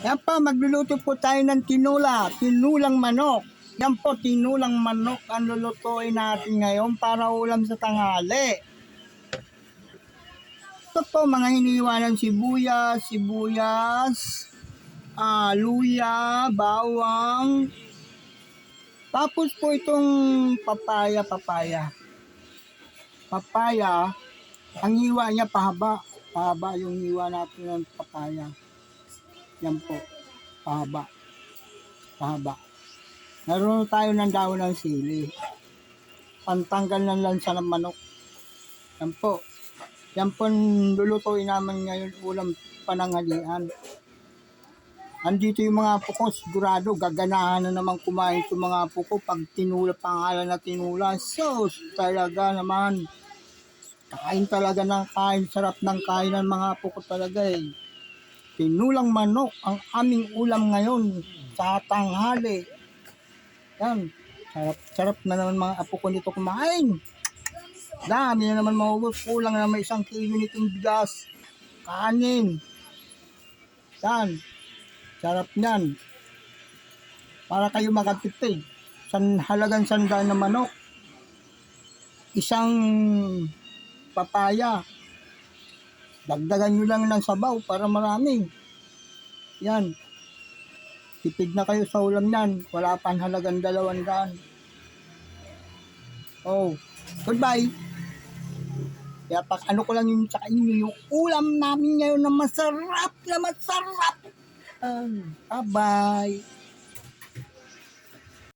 Yan pa, magluluto po tayo ng tinula, tinulang manok. Yan po, tinulang manok ang lulutuin natin ngayon para ulam sa tanghali. Ito po, mga hiniwanan sibuyas, sibuyas, ah, luya, bawang. Tapos po itong papaya, papaya. Papaya, ang hiwa niya pahaba. Pahaba yung hiwa natin ng papaya. Yan po. Pahaba. Pahaba. Naroon tayo ng daon ng sili. Pantanggal ng lansa ng manok. Yan po. Yan po lulutuin namin ngayon ulam pananghalian. Andito yung mga puko, sigurado gaganahan na naman kumain yung mga puko pag tinula, pangalan na tinula. So, talaga naman, kain talaga ng kain, sarap ng kain ng mga puko talaga eh. Tinulang manok ang aming ulam ngayon sa tanghali. Yan, sarap, sarap na naman mga apo ko nito kumain. Dami na naman maubos, kulang na may isang kilo nitong bigas, kanin. Yan, sarap niyan. Para kayo makatipid. San, halagang sandaan na manok. Isang papaya. Dagdagan nyo lang ng sabaw para marami. Yan. Tipid na kayo sa ulam yan. Wala pa ang halagang dalawang daan. Oh, goodbye. Kaya pag ano ko lang yung sa inyo, yung ulam namin ngayon na masarap na masarap. Um, bye-bye.